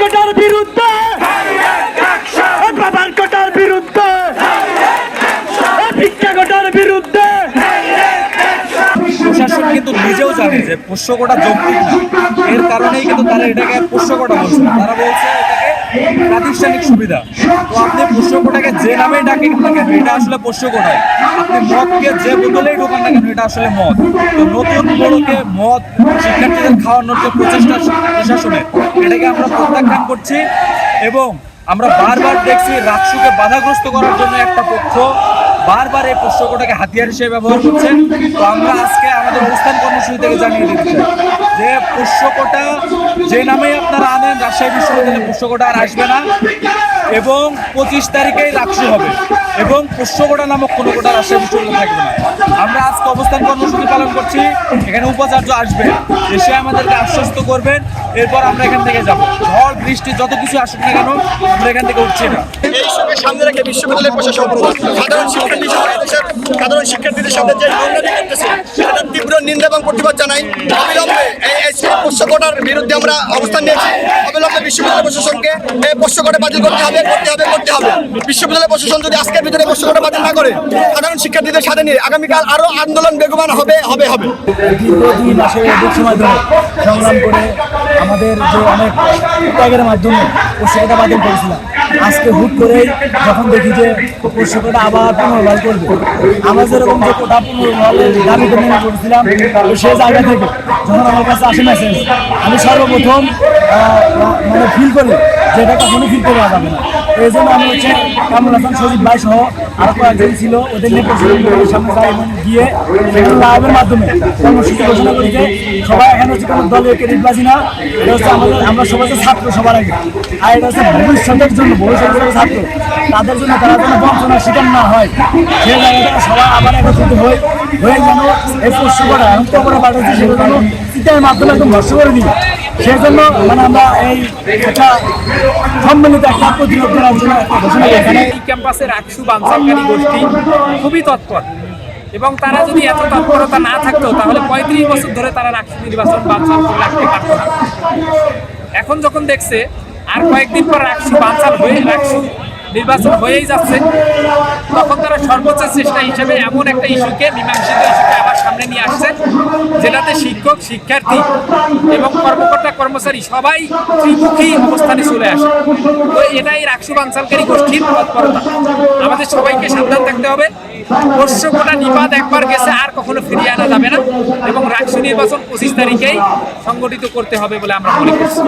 কোটার বিরুদ্ধে। বাবার কোটার বিরুদ্ধে। ভিক্ষা কোটার বিরুদ্ধে। প্রশাসন কিন্তু নিজেও জানে যে না। এর কারণেই কিন্তু তারা এটাকে পোষ্যকোটা বলছে। তারা বলছে প্রাতিষ্ঠানিক সুবিধা। তো আপনি পোষ্যকোটাকে যে নামে ডাকেন কেন, এটা আসলে পোষ্যকোটায় আপনি মদকে যে বোতলেই ঢোকান না কেন, এটা আসলে মদ। তো নতুন বড়কে মদ শিক্ষার্থীদের খাওয়ানোর যে প্রচেষ্টা প্রশাসনের, এটাকে আমরা প্রত্যাখ্যান করছি এবং আমরা বারবার দেখছি রাজসুকে বাধাগ্রস্ত করার জন্য একটা পক্ষ বারবার এই প্রশ্নটাকে হাতিয়ার হিসেবে ব্যবহার করছে। তো আমরা আজকে আমাদের অবস্থান কর্মসূচি থেকে জানিয়ে দিতে চাই যে পুষ্যকোটা যে নামেই আপনারা আনেন রাজশাহী বিশ্ববিদ্যালয়ে পুষ্যকোটা আর আসবে না এবং পঁচিশ তারিখেই রাখসু হবে। এবং পোষ্যকোটা নামক কোনো কোটার আশে বিশ্ববিদ্যালয়ে থাকবে না। আমরা আজকে অবস্থান কর্মসূচি পালন করছি, এখানে উপাচার্য আসবেন এসে আমাদেরকে আশ্বস্ত করবেন, এরপর আমরা এখান থেকে যাব। ঝড়, বৃষ্টি, যত কিছু আসুক না কেন, আমরা এখান থেকে উঠছি না। সামনে রেখে বিশ্ববিদ্যালয় প্রশাসন সাধারণ শিক্ষার্থী, সাধারণ শিক্ষার্থীদের সামনে যে তীব্র নিন্দা এবং প্রতিবাদ জানাই। অবিলম্বে এই পোষ্যকোটার বিরুদ্ধে আমরা অবস্থান নিয়েছি। অবিলম্বে বিশ্ববিদ্যালয় প্রশাসনকে এই পোষ্যকোটা বাতিল করতে হবে করতে হবে করতে হবে। বিশ্ববিদ্যালয় প্রশাসন যদি আজকের ভিতরে পোষ্যকোটা বাতিল না করে, সাধারণ শিক্ষার্থীদের সাথে নিয়ে আগামীকাল আরও আন্দোলন বেগবান হবে হবে হবে। সংগ্রাম করে আমাদের যে অনেক ত্যাগের মাধ্যমে পোষ্যকতা বাতিল করেছিলাম। আজকে হুট করে যখন দেখি যে পোষ্যকতা আবার পুনর্বহাল করবে, আমরা যেরকম যে কোটা পুনর্বহালের দাবি মনে করেছিলাম সেই জায়গা থেকে যখন আমার কাছে আসে মেসেজ আমি সর্বপ্রথম মানে ফিল করি যে এটা কখনো ফিল করা যাবে না। এই জন্য আমি হচ্ছে কামরুল হাসান, সজিব ভাই সহ আরও কয়েকজন ছিল, ওদের নিয়ে প্রশাসনের সামনে যাই গিয়ে সেখানে লাইভের মাধ্যমে কর্মসূচি ঘোষণা করি যে সবাই এখানে হচ্ছে কোনো দলীয় ক্রেডিটবাজি না, এটা হচ্ছে আমাদের আমরা সবাই হচ্ছে ছাত্র সবার আগে। আর এটা হচ্ছে ভবিষ্যতের জন্য, ভবিষ্যতের ছাত্র, তাদের জন্য তারা যেন বঞ্চনার শিকার না হয়। সেই জায়গা থেকে সবাই আবার একত্রিত হয়ে হয়ে যেন এই পোষ্য করা এবং কবরা পাঠাচ্ছে, সেটা যেন চিন্তার মাধ্যমে একদম ভর্ষ করে দিই। সেই জন্য মানে আমরা এই একটা সম্মিলিত একটা প্রতিরোধ করার জন্য একটা ঘোষণা এখানে এই ক্যাম্পাসের আকসু বাঞ্চালকারী গোষ্ঠী খুবই তৎপর এবং তারা যদি এত তৎপরতা না থাকতো তাহলে পঁয়ত্রিশ বছর ধরে তারা রাকসু নির্বাচন বাঞ্চাল করে রাখতে পারত না। এখন যখন দেখছে আর কয়েকদিন পর রাকসু বাঞ্চাল হয়ে রাকসু নির্বাচন হয়েই যাচ্ছে তখন তারা সর্বোচ্চ চেষ্টা হিসেবে এমন একটা ইস্যুকে মীমাংসিত ইস্যুকে আবার সামনে নিয়ে আসছে যেটাতে শিক্ষক শিক্ষার্থী এবং কর্মকর্তা কর্মচারী সবাই ত্রিমুখী অবস্থানে চলে আসে। তো এটাই একশো বাঞ্চালকারী গোষ্ঠীর তৎপরতা। আমাদের সবাইকে সাবধান থাকতে হবে। পোষ্যকোটা নিপাত একবার গেছে, আর কখনো ফিরিয়ে আনা যাবে না। এবং রাজ্য নির্বাচন পঁচিশ তারিখেই সংগঠিত করতে হবে বলে আমরা মনে করছি।